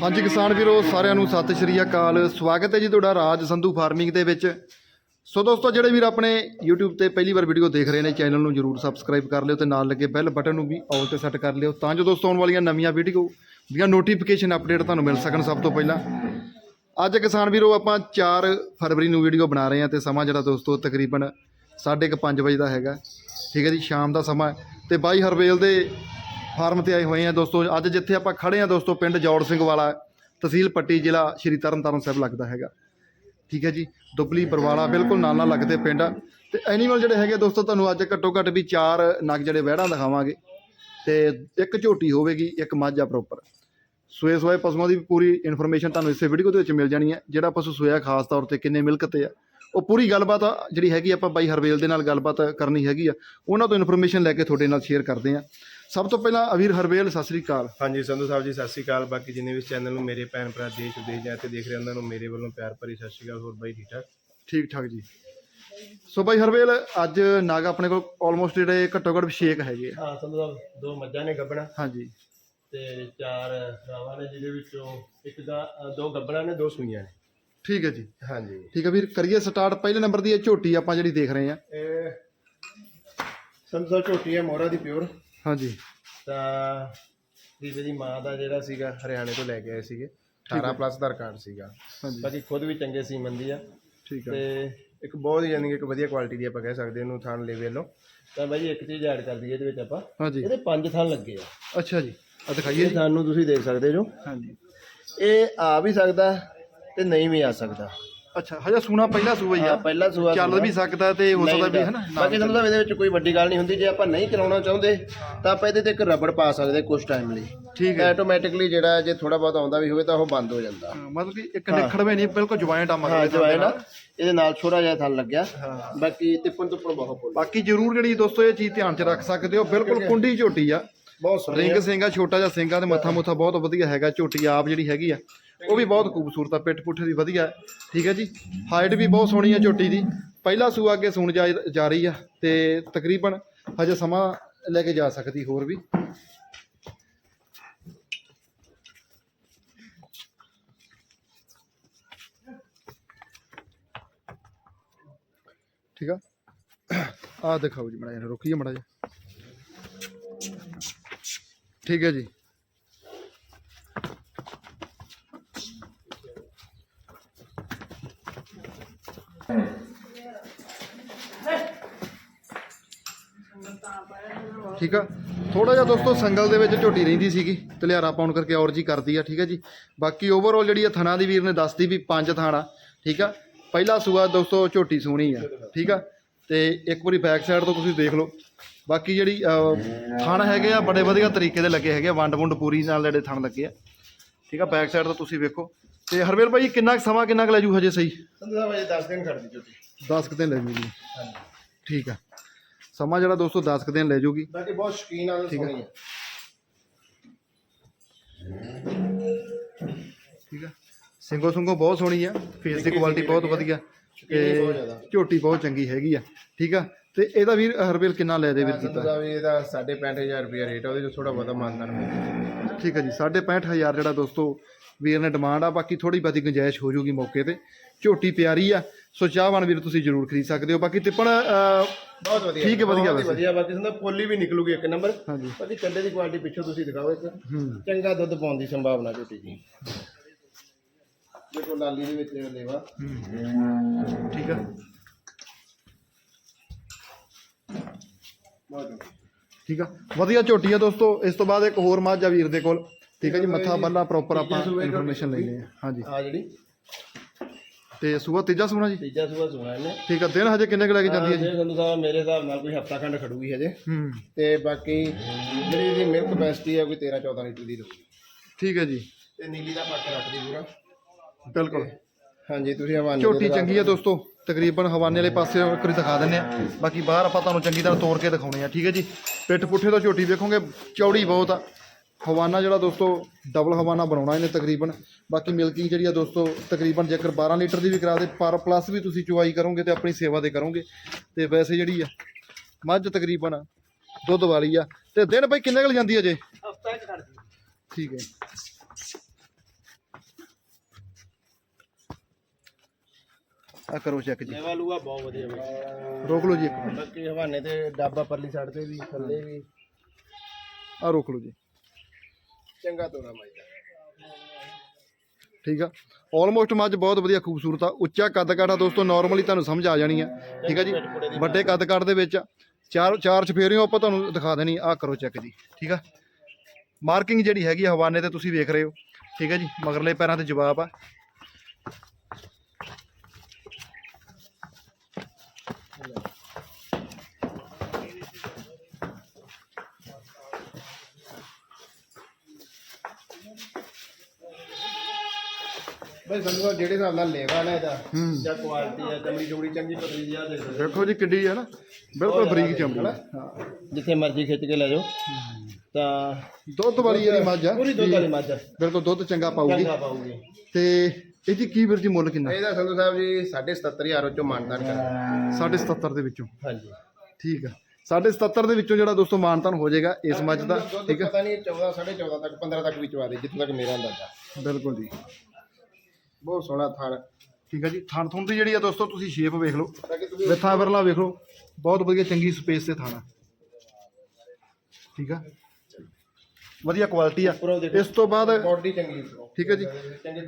ਹਾਂਜੀ ਕਿਸਾਨ ਵੀਰੋ, ਸਾਰਿਆਂ ਨੂੰ ਸਤਿ ਸ਼੍ਰੀ ਅਕਾਲ। ਸਵਾਗਤ ਹੈ ਜੀ ਤੁਹਾਡਾ ਰਾਜ ਸੰਧੂ ਫਾਰਮਿੰਗ ਦੇ ਵਿੱਚ। ਸੋ ਦੋਸਤੋ, ਜਿਹੜੇ ਵੀਰ ਆਪਣੇ YouTube ਤੇ ਪਹਿਲੀ ਵਾਰ ਵੀਡੀਓ ਦੇਖ ਰਹੇ ਨੇ, ਚੈਨਲ ਨੂੰ ਜਰੂਰ ਸਬਸਕ੍ਰਾਈਬ ਕਰ ਲਿਓ ਤੇ ਨਾਲ ਲੱਗੇ ਬੈਲ ਬਟਨ ਨੂੰ ਵੀ ਆਲ ਤੇ ਸੈੱਟ ਕਰ ਲਿਓ ਤਾਂ ਜੋ ਦੋਸਤੋ, ਆਉਣ ਵਾਲੀਆਂ ਨਵੀਆਂ ਵੀਡੀਓ ਦੀਆਂ ਨੋਟੀਫਿਕੇਸ਼ਨ ਅਪਡੇਟ ਤੁਹਾਨੂੰ ਮਿਲ ਸਕਣ ਸਭ ਤੋਂ ਪਹਿਲਾਂ। ਅੱਜ ਕਿਸਾਨ ਵੀਰੋ, ਆਪਾਂ 4 ਫਰਵਰੀ ਨੂੰ ਵੀਡੀਓ ਬਣਾ ਰਹੇ ਹਾਂ ਤੇ ਸਮਾਂ ਜਿਹੜਾ ਦੋਸਤੋ, ਤਕਰੀਬਨ 5:30 ਵਜੇ ਦਾ ਹੈਗਾ। ਠੀਕ ਹੈ ਜੀ, ਸ਼ਾਮ ਦਾ ਸਮਾਂ ਹੈ ਤੇ ਬਾਈ ਹਰਵੇਲ ਦੇ ਫਾਰਮ ਤੇ ਆਏ ਹੋਏ ਆ ਦੋਸਤੋ। ਅੱਜ ਜਿੱਥੇ ਆਪਾਂ ਖੜੇ ਆ ਦੋਸਤੋ, ਪਿੰਡ ਜੌੜ ਸਿੰਘ ਵਾਲਾ, ਤਹਿਸੀਲ ਪੱਟੀ ਜ਼ਿਲ੍ਹਾ ਸ਼੍ਰੀ ਤਰਨਤਾਰਨ ਸਾਹਿਬ ਲੱਗਦਾ ਹੈਗਾ। ਠੀਕ ਹੈ ਜੀ? ਦੁਬਲੀ ਬਰਵਾਲਾ ਬਿਲਕੁਲ ਨਾਲ ਨਾਲ ਲੱਗਦੇ ਪਿੰਡ ਆ। ਤੇ ਐਨੀਮਲ ਜਿਹੜੇ ਹੈਗੇ ਦੋਸਤੋ, ਤੁਹਾਨੂੰ ਅੱਜ ਘੱਟੋ ਘੱਟ ਵੀ ਚਾਰ ਨਗ ਜਿਹੜੇ ਵਹਿੜਾਂ ਦਿਖਾਵਾਂਗੇ। ਤੇ ਇੱਕ ਝੋਟੀ ਹੋਵੇਗੀ, ਇੱਕ ਮੱਝ ਆ ਪ੍ਰੋਪਰ ਸੂਏ ਸੂਏ ਪਸ਼ੂਆਂ ਦੀ ਵੀ ਪੂਰੀ ਇਨਫੋਰਮੇਸ਼ਨ ਤੁਹਾਨੂੰ ਇਸੇ ਵੀਡੀਓ ਦੇ ਵਿੱਚ ਮਿਲ ਜਾਣੀ ਹੈ ਜਿਹੜਾ ਪਸ਼ੂ ਸੂਇਆ ਖਾਸ ਤੌਰ ਤੇ ਕਿੰਨੇ ਮਿਲਕ ਤੇ ਆ, ਉਹ ਪੂਰੀ ਗੱਲਬਾਤ ਜਿਹੜੀ ਹੈਗੀ ਆਪਾਂ ਬਾਈ ਹਰਵੇਲ ਦੇ ਨਾਲ ਗੱਲਬਾਤ ਕਰਨੀ ਹੈਗੀ ਆ। ਉਹਨਾਂ ਤੋਂ ਇਨਫੋਰਮੇਸ਼ਨ ਲੈ ਕੇ ਤੁਹਾਡੇ ਨਾਲ ਸ਼ੇਅਰ ਕਰਦੇ ਆ। ਸਭ ਤੋਂ ਪਹਿਲਾਂ ਅਵੀਰ ਹਰਵੇਲ ਸਤਿ ਸ੍ਰੀ ਅਕਾਲ। ਹਾਂਜੀ ਸੰਧੂ ਸਾਹਿਬ ਜੀ ਸਤਿ ਸ਼੍ਰੀ ਅਕਾਲ। ਬਾਕੀ ਜਿੰਨੇ ਵੀ ਚੈਨਲ ਨੂੰ ਮੇਰੇ ਭੈਣ ਭਰਾ ਦੇਸ਼ ਵਿਦੇਸ਼ ਜਾਂ ਤੇ ਦੇਖ ਰਹੇ ਉਹਨਾਂ ਨੂੰ ਮੇਰੇ ਵੱਲੋਂ ਪਿਆਰ ਭਰੀ ਸਤਿ ਸ਼੍ਰੀ ਅਕਾਲ। ਹੋਰ ਬਾਈ ਠੀਕ ਠਾਕ? ਠੀਕ ਠਾਕ ਜੀ। ਸੋ ਬਾਈ ਹਰਵੇਲ ਅੱਜ ਨਾਗ ਆਪਣੇ ਕੋਲ ਆਲਮੋਸਟ ਜਿਹੜੇ ਘੱਟੋ ਘੱਟ ਛੇਕ ਹੈਗੇ ਆ। ਹਾਂ ਸੰਧੂ ਸਾਹਿਬ ਦੋ ਮੱਝਾਂ ਨੇ ਗੱਬਣਾ ਹਾਂਜੀ। ਤੇ ਚਾਰ ਗਾਵਾਂ ਨੇ ਜਿਹਦੇ ਵਿੱਚੋਂ ਇੱਕ ਦਾ ਦੋ ਗੱਬਣਾ ਨੇ ਦੋ ਸੂਈਆਂ ਨੇ। ਠੀਕ ਹੈ ਜੀ। ਹਾਂਜੀ। ਠੀਕ ਹੈ ਵੀਰ ਕਰੀਏ ਸਟਾਰਟ ਪਹਿਲੇ ਨੰਬਰ ਦੀ ਇਹ ਝੋਟੀ ਆਪਾਂ ਜਿਹੜੀ ਦੇਖ ਰਹੇ ਆ। ਇਹ ਸੰਧੂ ਸਾਹਿਬ ਝੋਟੀ ਹੈ ਮੋਹਰਾ ਦੀ ਪਿਓਰ। ਹਾਂਜੀ। ਤਾਂ ਦੀਵੇ ਦੀ ਮਾਂ ਦਾ ਜਿਹੜਾ ਸੀਗਾ ਹਰਿਆਣੇ ਤੋਂ ਲੈ ਕੇ ਆਏ ਸੀਗੇ। 18 ਪਲੱਸ ਦਾ ਰਿਕਾਰਡ ਸੀਗਾ। ਹਾਂਜੀ। ਬਾਕੀ ਖੁਦ ਵੀ ਚੰਗੇ ਸੀਮਨ ਦੀ ਆ। ਠੀਕ ਹੈ। ਤੇ ਇੱਕ ਬਹੁਤ ਹੀ ਯਾਨੀ ਕਿ ਇੱਕ ਵਧੀਆ ਕੁਆਲਿਟੀ ਦੀ ਆਪਾਂ ਕਹਿ ਸਕਦੇ ਇਹਨੂੰ ਥਾਣ ਲੈਵੇ ਵੱਲੋਂ। ਤਾਂ ਬਾਈ ਇੱਕ ਚੀਜ਼ ਐਡ ਕਰ ਦਈਏ ਇਹਦੇ ਵਿੱਚ ਆਪਾਂ। ਹਾਂਜੀ। ਇਹਦੇ ਪੰਜ ਥਾਂ ਲੱਗੇ ਆ। ਅੱਛਾ ਜੀ। ਆ ਦਿਖਾਈਏ ਇਹ ਜੀ। ਥਾਂ ਨੂੰ ਤੁਸੀਂ ਦੇਖ ਸਕਦੇ ਜੋ। ਹਾਂਜੀ। ਇਹ ਆ ਵੀ ਸਕਦਾ ਤੇ ਨਹੀਂ ਵੀ ਆ ਸਕਦਾ। ਅੱਛਾ ਹਜੇ ਸੂਣਾ ਪਹਿਲਾ ਸੂਆ ਹੀ ਹਾਂ ਆ ਪਹਿਲਾ ਸੂਆ ਚੱਲ ਵੀ ਸਕਦਾ ਤੇ ਹੋ ਸਕਦਾ ਵੀ ਹੈ ਨਾ ਬਾਕੀ ਤੁਹਾਨੂੰ ਤਾਂ ਇਹਦੇ ਵਿੱਚ ਕੋਈ ਵੱਡੀ ਗੱਲ ਨਹੀਂ ਹੁੰਦੀ ਜੇ ਆਪਾਂ ਨਹੀਂ ਚਲਾਉਣਾ ਚਾਹੁੰਦੇ ਤਾਂ ਆਪਾਂ ਇਹਦੇ ਤੇ ਇੱਕ ਰਬੜ ਪਾ ਸਕਦੇ ਕੁਝ ਟਾਈਮ ਲਈ। ਠੀਕ ਹੈ। ਆਟੋਮੈਟਿਕਲੀ ਜਿਹੜਾ ਜੇ ਥੋੜਾ ਬਹੁਤ ਆਉਂਦਾ ਵੀ ਹੋਵੇ ਤਾਂ ਉਹ ਬੰਦ ਹੋ ਜਾਂਦਾ। ਹਾਂ, ਮਤਲਬ ਕਿ ਇੱਕ ਨਿਖੜਵੇਂ ਨਹੀਂ ਬਿਲਕੁਲ ਜੁਆਇੰਟ ਆ ਹਾਂ ਮਗਰ ਜੋ ਹੈ ਨਾ ਇਹਦੇ ਨਾਲ ਛੋਟਾ ਜਿਹਾ ਥਲ ਲੱਗਿਆ। ਬਾਕੀ ਤਿੱਪਣ ਤੁੱਪਣ ਬਹੁਤ ਬੋਲ ਬਾਕੀ ਜਰੂਰ ਜਿਹੜੀ ਦੋਸਤੋ ਇਹ ਚੀਜ਼ ਧਿਆਨ 'ਚ ਰੱਖ ਸਕਦੇ ਹੋ ਬਿਲਕੁਲ ਕੁੰਡੀ ਝੋਟੀ ਆ। ਬਹੁਤ ਸੋਹਣੀ ਰਿੰਗ ਸਿੰਘਾ ਛੋਟਾ ਜਿਹਾ ਸਿੰਘਾ ਤੇ ਮੱਥਾ ਮੁੱਥਾ ਬਹੁਤ ਵਧੀਆ ਹੈਗਾ ਝੋਟੀ ਆਪ ਜਿਹੜੀ ਹੈਗੀ ਆ। ਉਹ ਵੀ ਬਹੁਤ ਖੂਬਸੂਰਤ ਆ, ਪਿੱਠ ਪੁੱਠੇ ਦੀ ਵਧੀਆ, ਠੀਕ ਹੈ ਜੀ। ਹਾਈਟ ਵੀ ਬਹੁਤ ਸੋਹਣੀ ਆ ਝੋਟੀ ਦੀ। ਪਹਿਲਾ ਸੂਆ ਅੱਗੇ ਸੁਣ ਜਾ ਜਾ ਰਹੀ ਆ ਤੇ ਤਕਰੀਬਨ ਹਜੇ ਸਮਾਂ ਲੈ ਕੇ ਜਾ ਸਕਦੀ ਹੋਰ ਵੀ। ਠੀਕ ਆ? ਆ ਦਿਖਾਓ ਜੀ ਮੜਾ ਜਿਹਾ, ਰੁਕੀਏ ਮੜਾ ਜਿਹਾ। ਠੀਕ ਹੈ ਜੀ। ਠੀਕ ਆ। ਥੋੜਾ ਜਿਹਾ ਦੋਸਤੋ ਸੰਗਲ ਦੇ ਵਿੱਚ ਝੋਟੀ ਰਹਿੰਦੀ ਸੀਗੀ ਤਲਿਆਰਾ ਪਾਉਣ ਕਰਕੇ ਔਰ ਜੀ ਕਰਦੀ ਆ ਠੀਕ ਆ ਜੀ। ਬਾਕੀ ਓਵਰਆਲ ਜਿਹੜੀ ਆ ਥਣਾ ਦੀ ਵੀਰ ਨੇ ਦੱਸਦੀ ਵੀ ਪੰਜ ਥਾਣਾ ਠੀਕ ਆ। ਪਹਿਲਾ ਸੂਆ ਦੋਸਤੋ ਝੋਟੀ ਸੋਹਣੀ ਆ ਠੀਕ ਆ। ਤੇ ਇੱਕ ਵਾਰੀ ਬੈਕ ਸਾਈਡ ਤੋਂ ਤੁਸੀਂ ਦੇਖ ਲਓ। ਬਾਕੀ ਜਿਹੜੀ ਥਣ ਹੈਗੇ ਆ ਬੜੇ ਵਧੀਆ ਤਰੀਕੇ ਦੇ ਲੱਗੇ ਹੈਗੇ ਵੰਡ ਵੁੰਡ ਪੂਰੀ ਨਾਲ ਜਿਹੜੇ ਥਣ ਲੱਗੇ ਆ। ਠੀਕ ਆ ਬੈਕ ਸਾਈਡ ਤੋਂ ਤੁਸੀਂ ਵੇਖੋ। ਤੇ ਹਰਵੇਲ ਭਾਈ ਕਿੰਨਾ ਸਮਾਂ ਕਿੰਨਾ ਕੁ ਲੈ ਜੂ ਹਜੇ ਸਹੀ? ਸੰਧੂ ਸਾਹਿਬ ਅਜੇ 10 ਦਿਨ ਖੜਦੀ ਝੋਟੀ। 10 ਕੁ ਦਿਨ ਲੈ ਜੂਗੀ ਹਾਂਜੀ। ਠੀਕ ਆ। ਸਮਾਂ ਜਿਹੜਾ ਦੋਸਤੋ 10 ਕੁ ਦਿਨ ਲੈ ਜੂਗੀ। ਬਾਕੀ ਬਹੁਤ ਸ਼ੌਕੀਨ ਆ ਸੋਹਣੀ ਆ। ਠੀਕ ਆ। ਸਿੰਗੋ ਸੁੰਗੋ ਬਹੁਤ ਸੋਹਣੀ ਆ ਫੇਸ ਦੀ ਕੁਆਲਿਟੀ ਬਹੁਤ ਵਧੀਆ ਜ਼ਿਆਦਾ। ਝੋਟੀ ਬਹੁਤ ਚੰਗੀ ਹੈਗੀ ਆ ਠੀਕ ਆ। ਤੇ ਇਹਦਾ ਵੀਰ ਹਰਵੇਲ ਕਿੰਨਾ ਲੈ ਦੇ ਵੀਰ ਸੰਧੂ ਕੀਤਾ? ਸਾਹਿਬ ਇਹਦਾ 65000 ਰੁਪਏ ਰੇਟ ਆ ਉਹਦੇ ਚ ਥੋੜਾ ਬਹੁਤਾ ਮਾਨਦਾਰ ਠੀਕ ਹੈ ਜੀ 65000 ਜਿਹੜਾ ਦੋਸਤੋ ਵੀਰ ਨੇ ਡਿਮਾਂਡ ਆ ਬਾਕੀ ਥੋੜੀ ਬਹੁਤੀ ਗੁੰਜਾਇਸ਼ ਹੋ ਜੂਗੀ ਮੌਕੇ ਤੇ। ਝੋਟੀ ਪਿਆਰੀ ਆ ਸੋ ਚਾਹਵਾਨ ਵੀਰ ਤੁਸੀਂ ਜ਼ਰੂਰ ਖਰੀਦ ਸਕਦੇ ਹੋ। ਬਾਕੀ ਤਿੱਪਣ ਬਹੁਤ ਵਧੀਆ ਠੀਕ ਹੈ, ਵਧੀਆ ਬਹੁਤ ਹੀ ਵੈਸੇ। ਵਧੀਆ ਬਾਕੀ ਸੰਦਾ ਪੋਲੀ ਵੀ ਨਿਕਲੂਗੀ ਇੱਕ ਨੰਬਰ। ਹਾਂਜੀ। ਬਾਕੀ ਕੰਡੇ ਦੀ ਕੁਆਲਿਟੀ ਪਿੱਛੋਂ ਤੁਸੀਂ ਦਿਖਾਓ ਇੱਕ। ਹੂੰ। ਚੰਗਾ ਦੁੱਧ ਪਾਉਣ ਦੀ ਸੰਭਾਵਨਾ ਝੋਟੀ ਜੀ। ਦੇਖੋ ਲਾਲੀ ਦੇ ਵਿੱਚ ਲੇਵਾ। ਠੀਕ ਆ ਬਹੁਤ ਚੰਗੀ। ਠੀਕ ਆ ਵਧੀਆ ਝੋਟੀ ਆ ਦੋਸਤੋ ਇਸ ਤੋਂ ਬਾਅਦ ਇੱਕ ਹੋਰ ਮੱਝ ਆ ਵੀਰ ਦੇ ਕੋਲ। ਠੀਕ ਹੈ ਜੀ ਮੱਥਾ ਬੱਲਾ ਪ੍ਰੋਪਰ ਆਪਾਂ ਇਨਫੋਰਮੇਸ਼ਨ ਲੈਣੀ ਆ ਹਾਂਜੀ। ਆ ਜਿਹੜੀ। ਤੇ ਸੂਆ ਤੀਜਾ ਸੂਣਾ ਜੀ? ਤੀਜਾ ਸੂਆ ਸੁਣਾ ਇਹਨੇ। ਠੀਕ ਆ ਦਿਨ ਹਜੇ ਕਿੰਨੇ ਕੁ ਲੈ ਕੇ ਜਾਂਦੀ ਹੈ ਜੀ? ਸੰਧੂ ਸਾਹਿਬ ਮੇਰੇ ਹਿਸਾਬ ਨਾਲ ਕੋਈ ਹਫਤਾ ਖੰਡ ਖੜੂਗੀ ਹਜੇ। ਹੂੰ। ਤੇ ਬਾਕੀ ਜਿਹੜੀ ਇਹਦੀ ਮਿਲਕ ਕਪੈਸਿਟੀ ਹੈ ਕੋਈ 13 14 ਲੀਟਰ ਦੀ ਰਹੂਗੀ। ਠੀਕ ਹੈ ਜੀ। ਤੇ ਨੀਲੀ ਦਾ ਪੱਕ ਰੱਖਦੀ ਪੂਰਾ। ਬਿਲਕੁਲ। ਹਾਂਜੀ ਤੁਸੀਂ ਹਵਾਨੇ ਝੋਟੀ ਚੰਗੀ ਆ ਦੋਸਤੋ। ਤਕਰੀਬਨ ਹਵਾਨੇ ਵਾਲੇ ਪਾਸੇ ਇੱਕ ਵਾਰੀ ਦਿਖਾ ਦਿੰਨੇ ਆ ਬਾਕੀ ਬਾਹਰ ਆਪਾਂ ਤੁਹਾਨੂੰ ਚੰਗੀ ਤਰ੍ਹਾਂ ਤੋੜ ਕੇ ਦਿਖਾਉਣੇ ਆ। ਠੀਕ ਹੈ ਜੀ। ਪਿੱਠ ਪੁੱਠੇ ਤੋਂ ਝੋਟੀ ਵੇਖੋਗੇ। ਚੌੜੀ ਬਹੁਤ ਆ। ਹਵਾਨਾ ਜਿਹੜਾ ਦੋਸਤੋ ਡਬਲ ਹਵਾਨਾ ਬਣਾਉਣਾ ਇਹਨੇ ਤਕਰੀਬਨ। ਬਾਕੀ ਮਿਲਕਿੰਗ ਜਿਹੜੀ ਆ ਦੋਸਤੋ ਤਕਰੀਬਨ ਜੇਕਰ 12 ਲੀਟਰ ਦੀ ਵੀ ਕਰਾ ਦੇ ਪਰ ਪਲੱਸ ਵੀ ਤੁਸੀਂ ਚੁਆਈ ਕਰੋਗੇ ਤੇ ਆਪਣੀ ਸੇਵਾ ਦੇ ਕਰੋਗੇ। ਤੇ ਵੈਸੇ ਜਿਹੜੀ ਆ ਮੱਝ ਤਕਰੀਬਨ ਦੁੱਧ ਵਾਲੀ ਆ। ਤੇ ਦਿਨ ਬਈ ਕਿੰਨੇ ਕੁ ਜਾਂਦੀ ਹੈ ਜੇ? ਠੀਕ ਹੈ। ਆ ਕਰੋ ਚੈੱਕ ਜੀ। ਲੈਵਲ ਹੋਆ ਬਹੁਤ ਵਧੀਆ ਬਈ ਰੋਕ ਲਓ ਜੀ ਇੱਕ ਮਿੰਟ। ਬਾਕੀ ਹਵਾਨੇ ਤੇ ਡਾਬਾ ਪਰਲੀ ਸਾਈਡ ਤੇ ਵੀ ਥੱਲੇ ਵੀ। ਆ ਰੋਕ ਲਓ ਜੀ। ਚੰਗਾ ਤੋਰਾ ਬਾਈ ਦਾ। ਠੀਕ ਆ? ਆਲਮੋਸਟ ਮੱਝ ਬਹੁਤ ਵਧੀਆ ਖੂਬਸੂਰਤ ਆ। ਉੱਚਾ ਕੱਦ ਕਾਠ ਦੋਸਤੋ ਨਾਰਮਲੀ ਤੁਹਾਨੂੰ ਸਮਝ ਆ ਜਾਣੀ ਆ। ਠੀਕ ਆ ਜੀ? ਵੱਡੇ ਕੱਦ ਕਾਠ ਦੇ ਵਿੱਚ ਚਾਰ ਚਾਰ ਚਫੇਰਿਓ ਆਪਾਂ ਤੁਹਾਨੂੰ ਦਿਖਾ ਦੇਣੀ ਆ। ਕਰੋ ਚੈੱਕ ਜੀ। ਠੀਕ ਆ? ਮਾਰਕਿੰਗ ਜਿਹੜੀ ਹੈਗੀ ਆ ਹਵਾਨੇ ਤੇ ਤੁਸੀਂ ਵੇਖ ਰਹੇ ਹੋ। ਠੀਕ ਆ ਜੀ? ਮਗਰਲੇ ਪੈਰਾਂ ਤੇ ਜਵਾਬ ਆ। ਬਾਈ ਸੰਧੂ ਜਿਹੜੇ ਹਿਸਾਬ ਨਾਲ ਲੈਵਾ ਨਾ ਇਹਦਾ ਹੂੰ। ਜਾਂ ਕੁਆਲਿਟੀ ਆ ਚਮੜੀ ਚਮੜੀ ਚੰਗੀ ਪਤਲੀ ਜੀ ਆ ਦੇਖ ਜੀ ਕਿੱਡੀ ਆ ਨਾ ਬਿਲਕੁਲ ਬਰੀਕ ਚਮੜੀ। ਹਾਂ। ਜਿੱਥੇ ਮਰਜ਼ੀ ਖਿੱਚ ਕੇ ਲੈ ਜਾਓ। ਤਾਂ ਦੁੱਧ ਵਾਲੀ ਜਿਹੜੀ ਮੱਝ ਆ। ਪੂਰੀ ਦੁੱਧ ਵਾਲੀ ਮੱਝ ਆ। ਬਿਲਕੁਲ ਦੁੱਧ ਚੰਗਾ ਪਾਊਗੀ। ਚੰਗਾ ਪਾਉਗੀ ਤੇ ਇਹ ਜੀ ਕੀ ਵੀਰ ਜੀ ਮੁੱਲ ਕਿੰਨਾ? ਇਹਦਾ ਸੰਧੂ ਸਾਹਿਬ ਜੀ 77500 ਚੋਂ ਮਾਨਦਾਨ ਕਰਾਂਗੇ 77 ਦੇ ਵਿੱਚੋਂ। ਹਾਂਜੀ। ਠੀਕ ਆ। 77 ਦੇ ਵਿੱਚੋਂ ਜਿਹੜਾ ਦੋਸਤੋ ਮਾਨਤਨ ਹੋ ਜਾਏਗਾ ਇਸ ਮੱਝ ਦਾ ਦੁੱਧ ਠੀਕ ਆ? ਪਤਾ ਨਹੀਂ 14 14.5 ਤੱਕ 15 ਤੱਕ ਵੀ ਚਵਾ ਦੇ ਜਿੱਥੇ ਤੱਕ ਮੇਰਾ ਅੰਦਾਜ਼ਾ। ਬਿਲਕੁਲ ਜੀ। ਬਹੁਤ ਸੋਹਣਾ ਥਾਣ ਠੀਕ ਆ ਜੀ ਥਣ ਥੁਣ ਦੀ ਜਿਹੜੀ ਆ ਦੋਸਤੋ ਤੁਸੀਂ ਸ਼ੇਪ ਵੇਖ ਲਓ। ਵਿੱਥਾਂ ਵਰਲਾ ਵੇਖ ਲਓ ਬਹੁਤ ਵਧੀਆ ਚੰਗੀ ਸਪੇਸ ਤੇ ਥਾਣਾ ਠੀਕ ਆ ਵਧੀਆ ਕੁਆਲਿਟੀ ਆ। ਇਸ ਤੋਂ ਬਾਅਦ ਬੋਡੀ ਚੰਗੀ ਠੀਕ ਹੈ ਜੀ।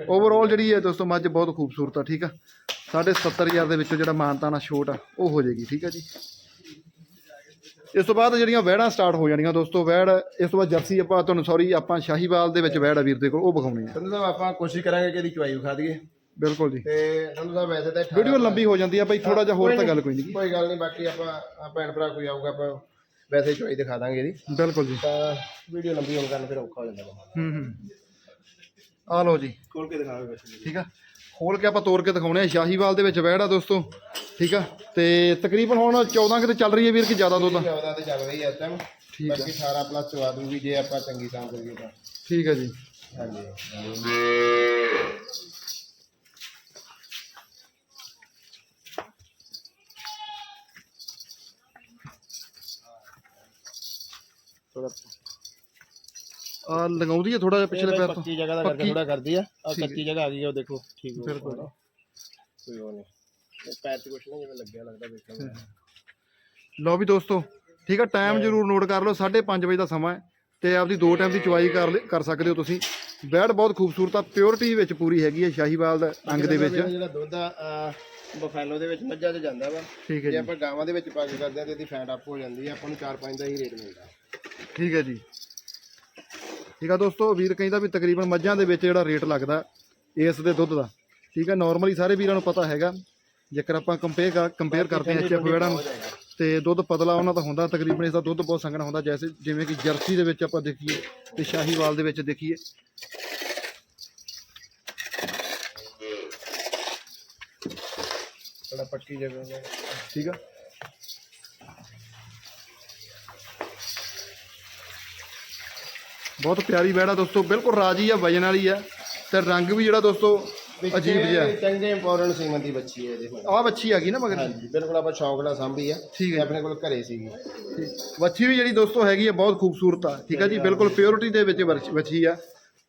ਓਵਰਆਲ ਜਿਹੜੀ ਹੈ ਦੋਸਤੋ ਮੱਝ ਬਹੁਤ ਖੂਬਸੂਰਤ ਆ ਠੀਕ ਆ 77000 ਦੇ ਵਿੱਚੋਂ ਜਿਹੜਾ ਮਾਨਤਾਨਾ ਛੋਟ ਆ ਉਹ ਹੋ ਜਾਏਗੀ ਠੀਕ ਆ ਜੀ? ਇਸ ਤੋਂ ਬਾਅਦ ਜਿਹੜੀਆਂ ਵਹਿੜਾਂ ਸਟਾਰਟ ਹੋ ਜਾਣੀਆਂ ਦੋਸਤੋ ਵਹਿੜ ਇਸ ਤੋਂ ਬਾਅਦ ਜਰਸੀ ਆਪਾਂ ਤੁਹਾਨੂੰ ਸੌਰੀ ਆਪਾਂ ਸ਼ਾਹੀਵਾਲ ਦੇ ਵਿੱਚ ਵਹਿੜ ਆ ਵੀਰ ਦੇ ਕੋਲ ਉਹ ਵਿਖਾਉਣੀ ਆ। ਸੰਧੂ ਸਾਹਿਬ ਆਪਾਂ ਕੋਸ਼ਿਸ਼ ਕਰਾਂਗੇ ਕਿ ਇਹਦੀ ਚੁਆਈ ਵਿਖਾ ਦਈਏ। ਬਿਲਕੁਲ ਜੀ। ਤੇ ਸੰਧੂ ਸਾਹਿਬ ਵੈਸੇ ਤਾਂ 18 ਵੀਡੀਓ ਲੰਬੀ ਹੋ ਜਾਂਦੀ ਆ ਬਈ ਥੋੜਾ ਜਿਹਾ ਹੋਰ ਤਾਂ ਗੱਲ ਕੋਈ ਨਹੀਂ ਕੋਈ ਗੱਲ ਨਹੀਂ ਬਾਕੀ ਆਪਾਂ ਆ ਭੈਣ ਭਰਾ ਕੋਈ ਆਊਗਾ ਆਪਾਂ ਵੈਸੇ ਹੀ ਚੁਆਈ ਦਿਖਾ ਦਾਂਗੇ ਇਹਦੀ। ਬਿਲਕੁਲ ਜੀ। ਤਾਂ ਵੀਡੀਓ ਲੰਬੀ ਹੋਣ ਕਾਰਨ ਫਿਰ ਔਖਾ ਹੋ ਜਾਂਦਾ ਹੂੰ ਹੂੰ। ਆ ਲਓ ਜੀ। ਖੋਲ ਕੇ ਦਿਖਾਵੇ ਵੈਸੇ। ਠੀਕ ਆ। ਖੋਲ ਕੇ ਆਪਾਂ ਤੋੜ ਕੇ ਦਿਖਾਉਣੇ ਆ। ਸ਼ਾਹੀਵਾਲ ਦੇ ਵਿੱਚ ਵਹਿੜ ਦੋਸਤੋ। ਠੀਕ ਆ? ਤੇ ਤਕਰੀਬਨ ਹੁਣ 14 ਕਿਤੇ ਚੱਲ ਰਹੀ ਹੈ ਵੀਰ ਕਿ ਜ਼ਿਆਦਾ ਦੁੱਧ ਆ? 14 ਤੇ ਚੱਲ ਰਹੀ ਹੈ ਇਸ ਟਾਈਮ ਠੀਕ ਆ। ਬਾਕੀ 18 ਪਲੱਸ ਚਵਾ ਦੂੰਗੀ ਜੇ ਆਪਾਂ ਚੰਗੀ ਕਰੀਏ ਤਾਂ ਠੀਕ ਆ ਜੀ। ਹਾਂਜੀ। ਥੋੜਾ ਆ ਲਗਾਉਂਦੀ ਹੈ ਥੋੜਾ ਜਿਹਾ ਪਿਛਲੇ ਪੈਰ ਤੋਂ। ਪੱਕੀ ਜਗ੍ਹਾ ਦਾ ਕਰਕੇ ਥੋੜਾ ਕਰਦੀ ਆ। ਆ। ਕੱਚੀ ਜਗ੍ਹਾ ਆ ਗਈ ਆ ਉਹ ਦੇਖੋ ਠੀਕ ਹੋ ਬਿਲਕੁਲ। ਕੋਈ ਉਹ ਨਹੀਂ। ਇਹ ਪੈਰ ਤੇ ਕੁਛ ਨਹੀਂ ਜਿਵੇਂ ਲੱਗਿਆ ਲੱਗਦਾ ਵੇਖਣ ਨੂੰ। ਲਓ ਵੀ ਦੋਸਤੋ ਠੀਕ ਆ ਟਾਈਮ ਜ਼ਰੂਰ ਨੋਟ ਕਰ ਲਓ 5:30 ਵਜੇ ਦਾ ਸਮਾਂ ਹੈ ਤੇ ਆਪਦੀ ਦੋ ਟਾਈਮ ਦੀ ਚੁਆਈ ਕਰ ਕਰ ਸਕਦੇ ਹੋ ਤੁਸੀਂ। ਬੈਡ ਬਹੁਤ ਖੂਬਸੂਰਤ ਆ ਪਿਓਰਿਟੀ ਵਿੱਚ ਪੂਰੀ ਹੈਗੀ ਹੈ ਸ਼ਾਹੀਵਾਲ ਦਾ ਅੰਗ ਦੇ ਵਿੱਚ। ਜਿਹੜਾ ਦੁੱਧ ਆ ਬਫੈਲੋ ਦੇ ਵਿੱਚ ਮੱਝਾਂ 'ਚ ਜਾਂਦਾ ਵਾ। ਠੀਕ ਹੈ ਜੇ ਜੀ। ਆਪਾਂ ਗਾਵਾਂ ਦੇ ਵਿੱਚ ਪਾ ਕੇ ਕਰਦੇ ਆ ਤੇ ਇਹਦੀ ਫੈਟ ਅਪ ਹੋ ਜਾਂਦੀ ਆ ਆਪਾਂ ਨੂੰ 4-5 ਦਾ ਹੀ ਰੇਟ ਮਿਲਦਾ। ਠੀਕ ਹੈ ਜੀ। ਠੀਕ ਆ ਦੋਸਤੋ, ਵੀਰ ਕਹਿੰਦਾ ਵੀ ਤਕਰੀਬਨ ਮੱਝਾਂ ਦੇ ਵਿੱਚ ਜਿਹੜਾ ਰੇਟ ਲੱਗਦਾ, ਇਸ ਦੇ ਦੁੱਧ ਦਾ। ਠੀਕ ਹੈ ਨਾਰਮਲੀ ਸਾਰੇ ਵੀਰਾਂ ਨੂੰ ਪਤਾ ਹੈਗਾ। ਜੇਕਰ ਆਪਾਂ ਕੰਪੇਅਰ ਕੰਪੇਅਰ ਕਰਦੇ ਹਾਂ ਐਚਐਫ ਵੇੜਾਂ ਨੂੰ, ਤੇ ਦੁੱਧ ਪਤਲਾ ਉਹਨਾਂ ਦਾ ਹੁੰਦਾ, ਤਕਰੀਬਨ ਇਸ ਦਾ ਦੁੱਧ ਬਹੁਤ ਸੰਘਣਾ ਹੁੰਦਾ, ਜੈਸੇ ਜਿਵੇਂ ਕਿ ਜਰਸੀ ਦੇ ਵਿੱਚ ਆਪਾਂ ਦੇਖੀਏ ਤੇ ਸ਼ਾਹੀਵਾਲ ਦੇ ਵਿੱਚ ਦੇਖੀਏ। ਥੋੜਾ ਪੱਕੀ ਜਗ੍ਹਾ ਠੀਕ ਆ। ਬਹੁਤ ਪਿਆਰੀ ਵੈੜਾ ਦੋਸਤੋ ਬਿਲਕੁਲ ਰਾਜੀ ਆ ਵਜਨ ਵਾਲੀ ਆ ਤੇ ਰੰਗ ਵੀ ਜਿਹੜਾ ਦੋਸਤੋ ਅਜੀਬ ਜਿਹਾ ਚੰਗੇ ਇੰਪੋਰਟੈਂਟ ਸੀਮਨ ਦੀ ਬੱਚੀ ਹੈ ਇਹਦੇ ਆਹ ਵੱਛੀ ਆ ਗਈ ਨਾ ਮਗਰ? ਹਾਂਜੀ ਬਿਲਕੁਲ ਆਪਾਂ ਸ਼ੌਕ ਨਾਲ ਸਾਂਭੀ ਆ ਠੀਕ ਹੈ। ਆਪਣੇ ਕੋਲ ਘਰੇ ਸੀਗੀ। ਵੱਛੀ ਵੀ ਜਿਹੜੀ ਦੋਸਤੋ ਹੈਗੀ ਆ ਬਹੁਤ ਖੂਬਸੂਰਤ ਆ। ਠੀਕ ਆ ਜੀ ਬਿਲਕੁਲ ਪਿਓਰਿਟੀ ਦੇ ਵਿੱਚ ਵੱਛੀ ਆ।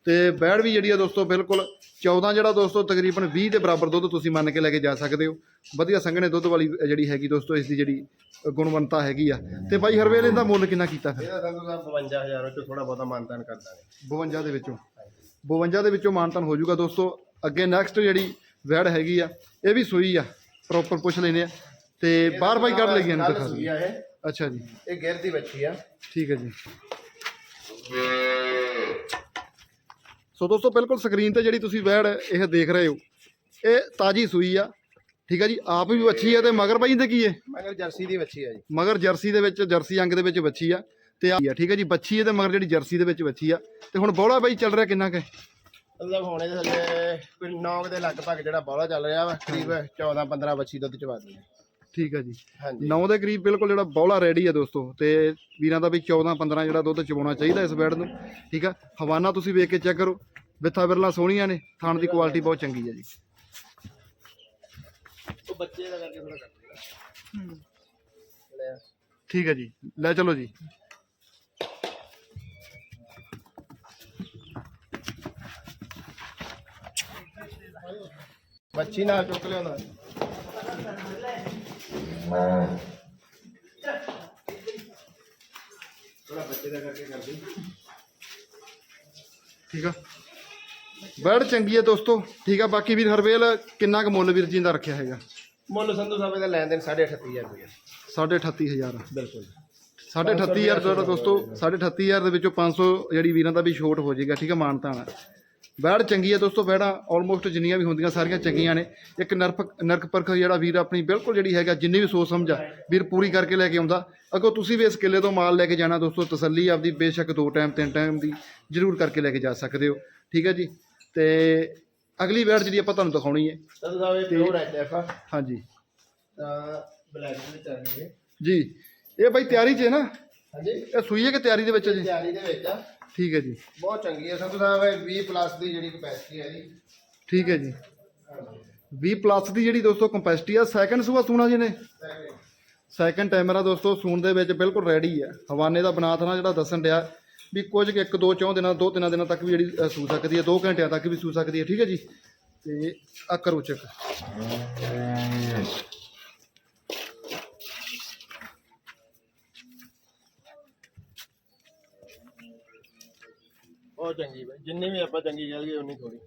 ਤੇ ਬੈੜ ਵੀ ਜਿਹੜੀ ਆ ਦੋਸਤੋ ਬਿਲਕੁਲ 14 ਜਿਹੜਾ ਦੋਸਤੋ ਤਕਰੀਬਨ 20 ਦੇ ਬਰਾਬਰ ਦੁੱਧ ਤੁਸੀਂ ਮੰਨ ਕੇ ਲੈ ਕੇ ਜਾ ਸਕਦੇ ਹੋ। ਵਧੀਆ ਸੰਘਣੇ ਦੁੱਧ ਵਾਲੀ ਜਿਹੜੀ ਹੈਗੀ ਦੋਸਤੋ ਇਸ ਦੀ ਜਿਹੜੀ ਗੁਣਵੰਤਾ ਹੈਗੀ ਆ। ਤੇ ਬਾਈ ਹਰਵੇਲ ਇਹਦਾ ਮੁੱਲ ਕਿੰਨਾ ਕੀਤਾ ਫਿਰ? ਇਹਦਾ ਸੰਧੂ ਸਾਹਿਬ 52000 ਚੋਂ ਥੋੜਾ ਬਹੁਤਾ ਮਾਨਤਾਨ ਕਰ ਦਾਂਗੇ। 52 ਦੇ ਵਿੱਚੋਂ? 52 ਦੇ ਵਿੱਚੋਂ ਮਾਨਤਨ ਹੋ ਜਾਊਗਾ ਦੋਸਤੋ। ਅੱਗੇ ਨੈਕਸਟ ਜਿਹੜੀ ਵੈੜ ਹੈਗੀ ਆ ਇਹ ਵੀ ਸੂਈ ਆ ਪ੍ਰੋਪਰ ਪੁੱਛ ਲੈਨੇ ਆ। ਤੇ ਬਾਹਰ ਬਾਈ ਕੱਢ ਲਈਏ ਇਹਨੂੰ ਦਿਖਾ ਸੂਈ ਦਿਓ ਆ ਇਹ। ਅੱਛਾ ਜੀ। ਇਹ ਗਿਰ ਦੀ ਬੱਚੀ ਆ। ਠੀਕ ਹੈ ਜੀ। ਸੋ ਦੋਸਤੋ ਬਿਲਕੁਲ ਸਕਰੀਨ ਤੇ ਜਿਹੜੀ ਤੁਸੀਂ ਵੈੜ ਇਹ ਦੇਖ ਰਹੇ ਹੋ ਇਹ ਤਾਜੀ ਸੂਈ ਆ। ਠੀਕ ਹੈ ਜੀ ਆਪ ਵੀ ਵੱਛੀ ਆ ਤੇ ਮਗਰ ਬਾਈ ਦੇ ਕੀ ਹੈ? ਮਗਰ ਜਰਸੀ ਦੀ ਬੱਚੀ ਆ ਜੀ। ਮਗਰ ਜਰਸੀ ਦੇ ਵਿੱਚ ਜਰਸੀ ਅੰਗ ਦੇ ਵਿੱਚ ਵੱਛੀ ਆ ਤੇ ਆ ਠੀਕ ਹੈ ਜੀ ਬੱਚੀ ਇਹਦੇ ਮਗਰ ਜਿਹੜੀ ਜਰਸੀ ਦੇ ਵਿੱਚ ਵੱਛੀ ਆ। ਤੇ ਹੁਣ ਬੋਲਾ ਬਾਈ ਚੱਲ ਰਿਹਾ ਕਿੰਨਾ ਕੁ? ਮਤਲਬ ਹੁਣ ਇਹਦੇ ਥੱਲੇ ਕੋਈ 9 ਦੇ ਲਗਭਗ ਜਿਹੜਾ ਬੌਲਾ ਚੱਲ ਰਿਹਾ ਵਾ ਕਰੀਬ 14 15 ਬੱਚੀ ਦੁੱਧ ਚਵਾ ਦਿੰਦੇ ਠੀਕ ਹੈ ਜੀ। ਹਾਂਜੀ। 9 ਦੇ ਕਰੀਬ ਬਿਲਕੁਲ ਜਿਹੜਾ ਬੌਲਾ ਰੈਡੀ ਆ ਦੋਸਤੋ ਤੇ ਵੀਰਾਂ ਦਾ ਵੀ 14 15 ਜਿਹੜਾ ਦੁੱਧ ਚਵਾਉਣਾ ਚਾਹੀਦਾ ਇਸ ਬੈਡ ਨੂੰ। ਠੀਕ ਆ ਹਵਾਨਾ ਤੁਸੀਂ ਵੇਖ ਕੇ ਚੈੱਕ ਕਰੋ ਬਿੱਥਾ ਬਿਰਲਾ ਸੋਹਣੀਆਂ ਨੇ ਥਣ ਦੀ ਕੁਆਲਿਟੀ ਬਹੁਤ ਚੰਗੀ ਹੈ ਜੀ। ਉਹ ਬੱਚੇ ਦਾ ਕਰਕੇ ਥੋੜਾ ਕੱਟ ਲਿਆ ਠੀਕ ਹੈ ਜੀ ਲੈ ਚਲੋ ਜੀ। ਬੱਚੀ ਨਾਲ ਚੁੱਕ ਲਿਆਉਂਦਾ। ਥੋੜਾ ਬੱਚੇ ਦਾ ਕਰਕੇ ਕਰ ਦੇ ਠੀਕ ਆ। ਬੈੜ ਚੰਗੀ ਹੈ ਦੋਸਤੋ। ਠੀਕ ਆ ਬਾਕੀ ਵੀਰ ਹਰਵੇਲ ਕਿੰਨਾ ਕੁ ਮੁੱਲ ਵੀਰ ਜੀ ਦਾ ਰੱਖਿਆ ਹੈਗਾ? ਮੁੱਲ ਸੰਧੂ ਸਾਹਿਬ ਦਾ ਲੈਣ ਦੇਣ 38500 ਰੁਪਏ 38500 ਬਿਲਕੁਲ। 38500 ਜਿਹੜਾ ਦੋਸਤੋ 38500 ਦੇ ਵਿੱਚੋਂ 500 ਜਿਹੜੀ ਵੀਰਾਂ ਦਾ ਵੀ ਛੋਟ ਹੋ ਜਾਏਗਾ ਠੀਕ ਆ ਮਾਨਤਾਨ ਬੈੜ ਚੰਗੀ ਹੈ ਦੋਸਤੋ ਬੈੜਾਂ ਆਲਮੋਸਟ ਜਿੰਨੀਆਂ ਵੀ ਹੁੰਦੀਆਂ ਸਾਰੀਆਂ ਚੰਗੀਆਂ ਨੇ। ਇੱਕ ਨਰਕ ਨਰਕ ਪਰਖ ਜਿਹੜਾ ਵੀਰ ਆਪਣੀ ਬਿਲਕੁਲ ਜਿਹੜੀ ਹੈਗਾ ਜਿੰਨੀ ਵੀ ਸੋਚ ਸਮਝ ਆ ਵੀਰ ਪੂਰੀ ਕਰਕੇ ਲੈ ਕੇ ਆਉਂਦਾ। ਅਗੋ ਤੁਸੀਂ ਵੀ ਇਸ ਕਿੱਲੇ ਤੋਂ ਮਾਲ ਲੈ ਕੇ ਜਾਣਾ ਦੋਸਤੋ ਤਸੱਲੀ ਆਪਦੀ ਬੇਸ਼ੱਕ ਦੋ ਟਾਈਮ ਤਿੰਨ ਟਾਈਮ ਦੀ ਜ਼ਰੂਰ ਕਰਕੇ ਲੈ ਕੇ ਜਾ ਸਕਦੇ ਹੋ। ਠੀਕ ਹੈ ਜੀ। ਤੇ ਅਗਲੀ ਬੈੜ ਜਿਹੜੀ ਆਪਾਂ ਤੁਹਾਨੂੰ ਦਿਖਾਉਣੀ ਹੈ। ਸੰਧੂ ਸਾਹਿਬ ਇਹ ਪਿਓਰ ਹੈ ਐਫ ਹਾਂਜੀ। ਤਾਂ ਬਲੈਕ ਦੇ ਆਣਗੇ ਜੀ ਇਹ ਬਾਈ ਤਿਆਰੀ 'ਚ ਹੈ ਨਾ? ਹਾਂਜੀ। ਇਹ ਸੂਈ ਹੈ ਕਿ ਤਿਆਰੀ ਦੇ ਵਿੱਚ ਹੈ ਜੀ? ਤਿਆਰੀ ਦੇ ਵਿੱਚ ਆ। ਠੀਕ ਹੈ ਜੀ। ਬਹੁਤ ਚੰਗੀ ਹੈ ਸੰਧੂ ਸਾਹਿਬ ਇਹ 20 ਪਲੱਸ ਦੀ ਜਿਹੜੀ ਕਪੈਸਿਟੀ ਹੈ ਇਹਦੀ ਠੀਕ ਹੈ ਜੀ। 20 ਪਲੱਸ ਦੀ ਜਿਹੜੀ ਦੋਸਤੋ ਕੰਪੈਸਿਟੀ ਆ ਸੈਕੰਡ ਸੂਆ ਸੂਣਾ ਜੀ ਨੇ? ਸੈਕੰਡ ਟਾਈਮਰ ਆ ਦੋਸਤੋ ਸੂਣ ਦੇ ਵਿੱਚ ਬਿਲਕੁਲ ਰੈਡੀ ਆ। ਹਵਾਨੇ ਦਾ ਬਣਾ ਥਣਾ ਜਿਹੜਾ ਦੱਸਣ ਡਿਆ। ਵੀ ਕੁਝ ਇੱਕ ਦੋ ਚੌਂ ਦਿਨਾਂ ਦੋ ਤਿੰਨਾਂ ਦਿਨਾਂ ਤੱਕ ਵੀ ਜਿਹੜੀ ਅ, ਸੂ ਸਕਦੀ ਹੈ 2 ਘੰਟਿਆਂ ਤੱਕ ਵੀ ਸੂ ਸਕਦੀ ਹੈ ਠੀਕ ਹੈ ਜੀ? ਤੇ ਆ ਕਰੋ ਚੈੱਕ। ਬਹੁਤ ਚੰਗੀ ਬਾਈ ਜਿੰਨੀ ਵੀ ਆਪਾਂ ਚੰਗੀ ਕਹਿ ਲਈਏ ਉਨੀ ਥੋੜੀ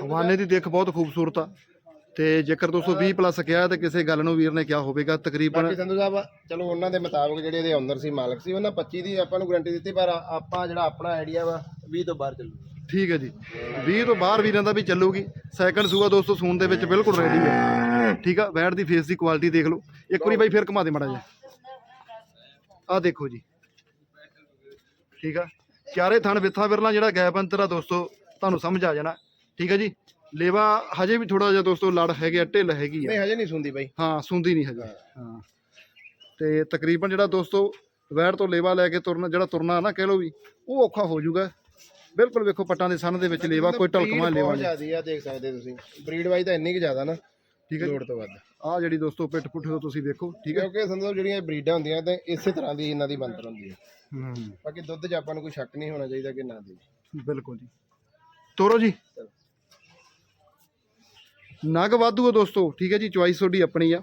ਹਵਾਨੇ ਦੀ ਦਿੱਖ ਬਹੁਤ ਖੂਬਸੂਰਤ ਆ। ਤੇ ਜੇਕਰ ਦੋਸਤੋ 20 ਪਲੱਸ ਕਿਹਾ ਤੇ ਕਿਸੇ ਗੱਲ ਨੂੰ ਵੀਰ ਨੇ ਕਿਹਾ ਹੋਵੇਗਾ ਤਕਰੀਬਨ ਬਾਕੀ ਸੰਧੂ ਸਾਹਿਬ ਚਲੋ ਉਹਨਾਂ ਦੇ ਮੁਤਾਬਕ ਜਿਹੜੇ ਇਹਦੇ ਓਨਰ ਸੀ ਮਾਲਕ ਸੀ ਉਹਨਾਂ 25 ਦੀ ਆਪਾਂ ਨੂੰ ਗਾਰੰਟੀ ਦਿੱਤੀ ਪਰ ਆਪਾਂ ਜਿਹੜਾ ਆਪਣਾ ਆਈਡੀਆ ਵਾ 20 ਤੋਂ ਬਾਹਰ ਚੱਲੂ ਠੀਕ ਹੈ ਜੀ। 20 ਤੋਂ ਬਾਹਰ ਵੀਰਾਂ ਦਾ ਵੀ ਚੱਲੂਗੀ। ਸੈਕੰਡ ਸੂਆ ਦੋਸਤੋ ਸੂਣ ਦੇ ਵਿੱਚ ਬਿਲਕੁਲ ਰੈਡੀ ਹੈ। ਠੀਕ ਆ ਬੈਟ ਦੀ ਫੇਸ ਦੀ ਕੁਆਲਿਟੀ ਦੇਖ ਲਓ। ਇੱਕ ਵਾਰੀ ਬਾਈ ਫਿਰ ਘੁਮਾ ਦੇ ਮੜਾ ਜਾ ਆ ਦੇਖੋ ਜੀ। ਠੀਕ ਆ। ਚਾਰੇ ਥਣ ਵਿਥਾ ਵਿਰਲਾ ਜਿਹੜਾ ਗੈਪ ਅੰਤਰ ਆ ਦੋਸਤੋ ਤੁਹਾਨੂੰ ਸਮਝ ਆ ਜਾਣਾ। ਠੀਕ ਹੈ ਜੀ? ਲੇਵਾ ਹਜੇ ਵੀ ਥੋੜਾ ਜਿਹਾ ਦੋਸਤੋ ਲੜ ਹੈਗੇ ਆ ਢਿੱਲ ਹੈਗੀ ਆ। ਨਹੀਂ ਹਜੇ ਨਹੀਂ ਸੁਣਦੀ ਬਾਈ। ਹਾਂ ਸੁੰਦੀ ਨਹੀਂ ਹਜੇ। ਹਾਂ। ਤੇ ਤਕਰੀਬਨ ਜਿਹੜਾ ਦੋਸਤੋ ਵੈੜ ਤੋਂ ਲੇਵਾ ਲੈ ਕੇ ਤੁਰਨਾ ਜਿਹੜਾ ਤੁਰਨਾ ਨਾ ਕਹਿ ਲਓ ਵੀ ਉਹ ਔਖਾ ਹੋ ਜਾਊਗਾ ਬਿਲਕੁਲ ਵੇਖੋ ਪੱਟਾਂ ਦੇ ਸੰਨ ਦੇ ਵਿੱਚ ਲੇਵਾ ਕੋਈ ਢਲਕਮਾ ਲੇਵਾ ਨਹੀਂ। ਜ਼ਿਆਦੀ ਆ ਦੇਖ ਸਕਦੇ ਤੁਸੀਂ। ਬਰੀਡ ਵਾਈ ਤਾਂ ਇੰਨੀ ਕਿ ਜ਼ਿਆਦਾ ਨਾ ਠੀਕ ਹੈ। ਲੋੜ ਤੋਂ ਵੱਧ। ਆਹ ਜਿਹੜੀ ਦੋਸਤੋ ਪਿੱਠ ਪੁੱਠ ਤੋਂ ਤੁਸੀਂ ਵੇਖੋ ਠੀਕ ਹੈ। ਕਿਉਂਕਿ ਸਾਹਿਬ ਜਿਹੜੀਆਂ ਬਰੀਡਾਂ ਹੁੰਦੀਆਂ ਤੇ ਇਸੇ ਤਰ੍ਹਾਂ ਦੀ ਇਹਨਾਂ ਦੀ ਬੰਤਰ ਹੁੰਦੀ ਹੈ। ਹੂੰ। ਬਾਕੀ ਦੁੱਧ 'ਚ ਆਪਾਂ ਨੂੰ ਕੋਈ ਸ਼ੱਕ ਨਹੀਂ ਹੋਣਾ ਚਾਹੀਦਾ ਕਿ ਨਾ ਦੇ ਬਿਲਕੁਲ ਜੀ। ਤੋਰੋ ਜੀ। ਨਗ ਵਾਧੂ ਆ ਦੋਸਤੋ, ਠੀਕ ਹੈ ਜੀ, ਚੁਆਇਸ ਤੁਹਾਡੀ ਆਪਣੀ ਆ।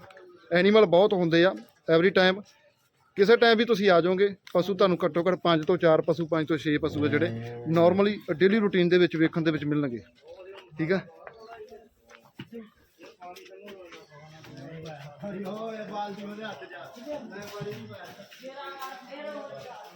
ਐਨੀਮਲ ਬਹੁਤ ਹੁੰਦੇ ਆ ਐਵਰੀ ਟਾਈਮ ਕਿਸੇ ਟਾਈਮ ਵੀ ਤੁਸੀਂ ਆ ਜਾਓਗੇ, ਪਸ਼ੂ ਤੁਹਾਨੂੰ ਘੱਟੋ ਘੱਟ 5 ਤੋਂ 4 ਪਸ਼ੂ 5 ਤੋਂ 6 ਪਸ਼ੂ ਆ ਜਿਹੜੇ ਨਾਰਮਲੀ ਡੇਲੀ ਰੂਟੀਨ ਦੇ ਵਿੱਚ ਵੇਖਣ ਦੇ ਵਿੱਚ ਮਿਲਣਗੇ। ਠੀਕ ਆ?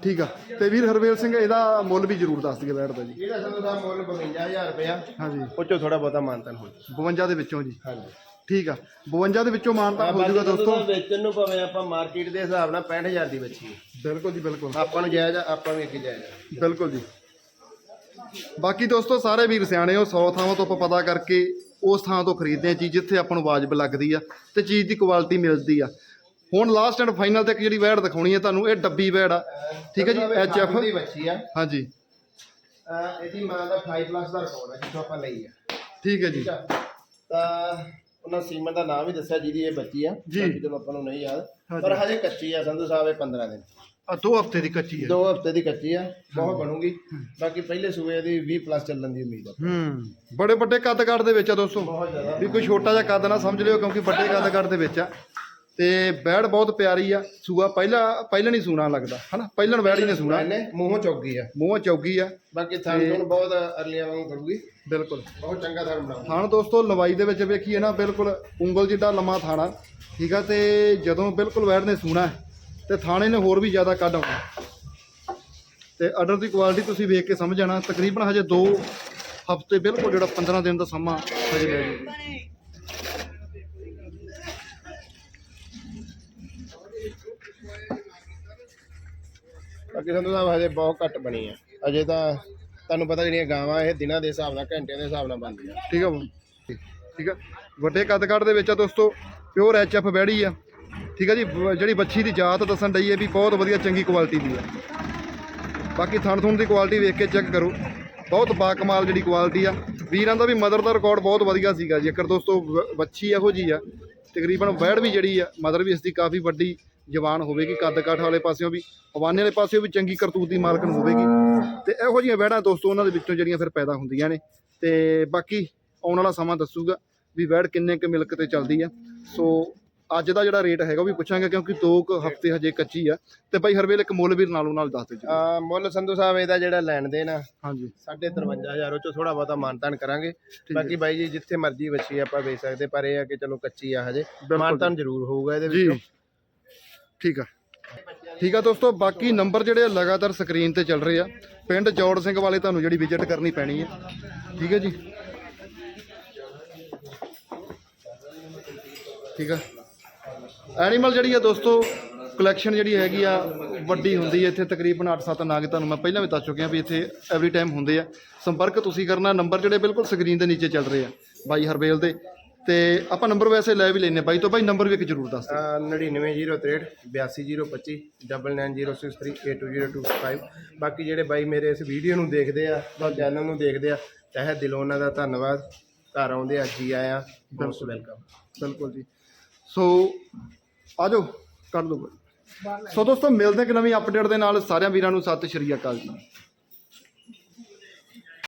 ਠੀਕ ਆ। ਤੇ ਵੀਰ ਹਰਵੇਲ ਸਿੰਘ ਇਹਦਾ ਮੁੱਲ ਵੀ ਜ਼ਰੂਰ ਦੱਸ ਦਿਓ ਬੈਠ ਦਾ ਜੀ। ਜਿਹੜਾ ਸੰਧੂ ਸਾਹਿਬ ਮੁੱਲ 52000 ਰੁਪਇਆ। ਹਾਂਜੀ। ਉਹ 'ਚੋਂ ਥੋੜਾ ਬਹੁਤਾ ਮਾਨਤਨ ਹੋ ਜਾਊ। 52 ਦੇ ਵਿੱਚੋਂ ਜੀ। ਹਾਂਜੀ। ਠੀਕ ਆ। 52 ਦੇ ਵਿੱਚੋਂ ਮਾਨਤਾ ਹੋ ਜਾਊਗਾ ਦੋਸਤੋ। ਵੇਚਣ ਨੂੰ ਭਾਵੇਂ ਆਪਾਂ ਮਾਰਕੀਟ ਦੇ ਹਿਸਾਬ ਨਾਲ 65000 ਦੀ ਬੱਚੀ ਬਿਲਕੁਲ ਜੀ ਬਿਲਕੁਲ। ਆਪਾਂ ਨੂੰ ਜਾਇਜ਼ ਆਪਾਂ ਵੀ ਅੱਗੇ ਜਾਇਜ਼ ਬਿਲਕੁਲ ਜੀ। ਬਾਕੀ ਦੋਸਤੋ ਸਾਰੇ ਵੀਰ ਸਿਆਣੇ ਹੋ 100 ਥਾਵਾਂ ਤੋਂ ਆਪਾਂ ਪਤਾ ਕਰਕੇ ਉਸ ਥਾਂ ਤੋਂ ਖਰੀਦਦੇ ਆ ਚੀਜ਼ ਜਿੱਥੇ ਆਪਾਂ ਨੂੰ ਵਾਜਬ ਲੱਗਦੀ ਆ ਤੇ ਚੀਜ਼ ਦੀ ਕੁਆਲਿਟੀ ਮਿਲਦੀ ਆ। ਹੁਣ ਲਾਸਟ ਐਂਡ ਫਾਈਨਲ ਤੇ ਇੱਕ ਜਿਹੜੀ ਵੈੜ ਦਿਖਾਉਣੀ ਹੈ ਤੁਹਾਨੂੰ ਇਹ ਡੱਬੀ ਵੈੜ ਆ। ਠੀਕ ਹੈ ਜੀ ਐਚ ਐਫ ਦੀ ਬੱਚੀ ਆ। ਹਾਂਜੀ। ਇਹਦੀ ਮਾਂ ਦਾ 5 ਪਲੱਸ ਦਾ ਰਿਕਾਰਡ ਹੈ ਜਿੱਥੋਂ ਆਪਾਂ ਲਈ ਆ। ਠੀਕ ਹੈ ਜੀ। ਆ? ਤਾਂ ਉਹਨਾਂ ਸੀਮਨ ਦਾ ਨਾਮ ਵੀ ਦੱਸਿਆ ਜਿਹਦੀ ਇਹ ਬੱਚੀ ਆ। ਜੀ। ਆਪਾਂ ਨੂੰ ਨਹੀਂ ਯਾਦ। ਪਰ ਹਜੇ ਕੱਚੀ ਆ ਸੰਧੂ ਸਾਹਿਬ ਇਹ 15 ਦਿਨ। ਆ ਦੋ ਹਫ਼ਤੇ ਦੀ ਕੱਚੀ ਹੈ। ਦੋ ਹਫ਼ਤੇ ਦੀ ਕੱਚੀ ਆ ਬਹੁਤ ਬਣੂਗੀ। ਬਾਕੀ ਪਹਿਲੇ ਸੂਏ ਦੀ 20 ਪਲੱਸ ਚੱਲਣ ਦੀ ਉਮੀਦ ਆ। ਹੂੰ ਬੜੇ ਵੱਡੇ ਕੱਦ ਕਾਠ ਦੇ ਵਿੱਚ ਆ ਦੋਸਤੋ। ਬਹੁਤ ਜ਼ਿਆਦਾ। ਵੀ ਕੋਈ ਛੋਟਾ ਜਿਹਾ ਕੱਦ ਨਾ ਸਮਝ ਲਿਓ ਕਿਉਂਕਿ ਵੱਡੇ ਕੱਦ ਕੱਦ ਦੇ ਵਿੱਚ ਆ। ਤੇ ਬੈੜ ਬਹੁਤ ਪਿਆਰੀ ਆ। ਸੂਆ ਪਹਿਲਾ ਪਹਿਲਾਂ ਨਹੀਂ ਸੂਣਾ ਲੱਗਦਾ ਹਨਾ? ਪਹਿਲਣ ਬੈੜ ਹੀ ਨੇ ਸੂਣਾ। ਇਹਨੇ ਮੂੰਹੋਂ ਚੌਗੀ ਆ। ਮੂੰਹ ਚੌਗੀ ਆ। ਬਾਕੀ ਥਣ ਥਣ ਬਹੁਤ ਅਰਲੀਆਂ ਵਾਂਗੂ ਕਰੂਗੀ ਬਿਲਕੁਲ। ਬਹੁਤ ਚੰਗਾ ਥਣ ਬਣਾਉਂਦਾ ਥਾਣ ਦੋਸਤੋ ਲੰਬਾਈ ਦੇ ਵਿੱਚ ਵੇਖੀਏ ਨਾ ਬਿਲਕੁਲ ਉਂਗਲ ਜਿੱਡਾ ਲੰਮਾ ਥਾਣਾ ਠੀਕ ਆ ਤੇ ਜਦੋਂ ਬਿਲਕੁਲ ਬੈੜ ਨੇ ਸੂਣਾ ਤੇ ਥਾਣੇ ਨੇ ਹੋਰ ਵੀ ਜ਼ਿਆਦਾ ਕੱਢ ਆਉਣਾ। ਤੇ ਆਰਡਰ ਦੀ ਕੁਆਲਿਟੀ ਤੁਸੀਂ ਵੇਖ ਕੇ ਸਮਝ ਜਾਣਾ ਤਕਰੀਬਨ ਹਜੇ 2 ਹਫ਼ਤੇ ਬਿਲਕੁਲ ਜਿਹੜਾ 15 ਦਿਨ ਦਾ ਸਮਾਂ ਹਜੇ ਲੈ ਜੂਗੀ ਬਾਕੀ ਸੰਧੂ ਸਾਹਿਬ ਹਜੇ ਬਹੁਤ ਘੱਟ ਬਣੀ ਆ। ਅਜੇ ਤਾਂ ਤੁਹਾਨੂੰ ਪਤਾ ਜਿਹੜੀਆਂ ਗਾਵਾਂ ਇਹ ਦਿਨਾਂ ਦੇ ਹਿਸਾਬ ਨਾਲ ਘੰਟਿਆਂ ਦੇ ਹਿਸਾਬ ਨਾਲ ਬਣਦੀਆਂ। ਠੀਕ ਆ ਬਾਊ? ਠੀਕ ਆ। ਵੱਡੇ ਕੱਦ ਕੱਦ ਦੇ ਵਿੱਚ ਆ ਦੋਸਤੋ ਪਿਓਰ ਐਚ ਐਫ ਬੈੜੀ ਆ। ਠੀਕ ਆ ਜੀ ਬ- ਜਿਹੜੀ ਬੱਚੀ ਦੀ ਜਾਤ ਦੱਸਣ ਡਈ ਹੈ ਵੀ ਬਹੁਤ ਵਧੀਆ ਚੰਗੀ ਕੁਆਲਿਟੀ ਦੀ ਆ ਬਾਕੀ ਥਣ ਥੁਣ ਦੀ ਕੁਆਲਿਟੀ ਵੇਖ ਕੇ ਚੈੱਕ ਕਰੋ। ਬਹੁਤ ਬਾਕਮਾਲ ਜਿਹੜੀ ਕੁਆਲਿਟੀ ਆ। ਵੀਰਾਂ ਦਾ ਵੀ ਮਦਰ ਦਾ ਰਿਕਾਰਡ ਬਹੁਤ ਵਧੀਆ ਸੀਗਾ ਜੇਕਰ ਦੋਸਤੋ, ਵ- ਵੱਛੀ ਇਹੋ ਜੀ ਆ, ਤਕਰੀਬਨ ਬੈੜ ਵੀ ਜਿਹੜੀ ਆ ਮਦਰ ਵੀ ਇਸ ਦੀ ਕਾਫੀ ਵੱਡੀ ਜਵਾਨ ਹੋਵੇਗੀ, ਕੱਦ ਕਾਠ ਵਾਲੇ ਪਾਸਿਓਂ ਵੀ, ਹਵਾਨੇ ਵਾਲੇ ਪਾਸਿਓਂ ਵੀ ਚੰਗੀ ਕਰਤੂਤ ਦੀ ਮਾਲਕਣ ਹੋਵੇਗੀ। ਤੇ ਇਹੋ ਜਿਹੀਆਂ ਵੈੜਾਂ ਦੋਸਤੋ, ਉਹਨਾਂ ਦੇ ਵਿੱਚੋਂ ਜਿਹੜੀਆਂ ਫਿਰ ਪੈਦਾ ਹੁੰਦੀਆਂ ਨੇ। ਤੇ ਬਾਕੀ ਆਉਣ ਵਾਲਾ ਸਮਾਂ ਦੱਸੂਗਾ ਵੀ ਵਹਿੜ ਕਿੰਨੇ ਕੁ ਮਿਲਕ ਤੇ ਚੱਲਦੀ ਆ। ਸੋ ਅੱਜ ਦਾ ਜਿਹੜਾ ਰੇਟ ਹੈਗਾ ਉਹ ਵੀ ਪੁੱਛਾਂਗੇ ਕਿਉਂਕਿ ਦੋ ਕੁ ਹਫ਼ਤੇ ਹਜੇ ਕੱਚੀ ਆ। ਤੇ ਬਾਈ ਹਰਵੇਲ ਇੱਕ ਮੁੱਲ ਵੀ ਨਾਲੋਂ ਨਾਲ ਦੱਸ ਦਿਓ ਜੀ। ਆ ਮੁੱਲ ਸੰਧੂ ਸਾਹਿਬ ਇਹਦਾ ਜਿਹੜਾ ਲੈਣ ਦੇ ਨਾ ਹਾਂਜੀ। 53500 ਉਹ ਚੋਂ ਥੋੜਾ ਬਹੁਤਾ ਮਾਨਤਾਨ ਕਰਾਂਗੇ। ਬਾਕੀ ਬਾਈ ਜੀ ਜਿੱਥੇ ਮਰਜ਼ੀ ਵੱਛੀ ਆਪਾਂ ਵੇਚ ਸਕਦੇ ਪਰ ਇਹ ਆ ਕਿ ਚਲੋ ਕੱਚੀ ਆ ਹਜੇ। ਮਾਨਤਾਨ ਜ਼ਰੂਰ ਹੋਊਗਾ ਇਹਦੇ ਜੀ। ਵਿੱਚੋਂ। ਠੀਕ ਆ। ਠੀਕ ਆ ਦੋਸਤੋ ਬਾਕੀ ਨੰਬਰ ਜਿਹੜੇ ਆ ਲਗਾਤਾਰ ਸਕਰੀਨ ਤੇ ਚੱਲ ਰਹੇ ਆ। ਪਿੰਡ ਜੋੜ ਸਿੰਘ ਵਾਲੇ ਤੁਹਾਨੂੰ ਜਿਹੜੀ ਵਿਜ਼ਿਟ ਕਰਨੀ ਪੈਣੀ ਹੈ ਠੀਕ ਹੈ ਜੀ। ਠੀਕ ਆ। ਐਨੀਮਲ ਜਿਹੜੀ ਆ ਦੋਸਤੋ ਕਲੈਕਸ਼ਨ ਜਿਹੜੀ ਹੈਗੀ ਆ ਵੱਡੀ ਹੁੰਦੀ ਹੈ ਇੱਥੇ ਤਕਰੀਬਨ 8-7 ਨਾਗ ਤੁਹਾਨੂੰ ਮੈਂ ਪਹਿਲਾਂ ਵੀ ਦੱਸ ਚੁੱਕਿਆ ਵੀ ਇੱਥੇ ਐਵਰੀ ਟਾਈਮ ਹੁੰਦੇ ਆ। ਸੰਪਰਕ ਤੁਸੀਂ ਕਰਨਾ ਨੰਬਰ ਜਿਹੜੇ ਬਿਲਕੁਲ ਸਕਰੀਨ ਦੇ ਨੀਚੇ ਚੱਲ ਰਹੇ ਆ ਬਾਈ ਹਰਬੇਲ ਦੇ। ਤੇ ਆਪਾਂ ਨੰਬਰ ਵੈਸੇ ਲੈ ਵੀ ਲੈਨੇ ਬਾਈ ਤੋਂ ਬਾਈ ਨੰਬਰ ਵੀ ਇੱਕ ਜ਼ਰੂਰ ਦੱਸ ਦਿਓ। ਆ 99063 82025 9906382025 ਬਾਕੀ ਜਿਹੜੇ ਬਾਈ ਮੇਰੇ ਇਸ ਵੀਡੀਓ ਨੂੰ ਦੇਖਦੇ ਆ ਜਾਂ ਚੈਨਲ ਨੂੰ ਦੇਖਦੇ ਆ ਤਹਿ ਦਿਲੋਂ ਉਹਨਾਂ ਦਾ ਧੰਨਵਾਦ। ਘਰ ਆਉਂਦੇ ਆ ਜੀ ਆਇਆ ਮੋਸਟ ਵੈਲਕਮ ਬਿਲਕੁਲ ਜੀ। ਸੋ ਆਜੋ ਕਰ ਲਓ ਸੋ ਦੋਸਤੋ, ਮਿਲਦੇ ਇੱਕ ਨਵੀਂ ਅਪਡੇਟ ਦੇ ਨਾਲ। ਸਾਰਿਆਂ ਵੀਰਾਂ ਨੂੰ ਸਤਿ ਸ਼੍ਰੀ ਅਕਾਲ ਜੀ।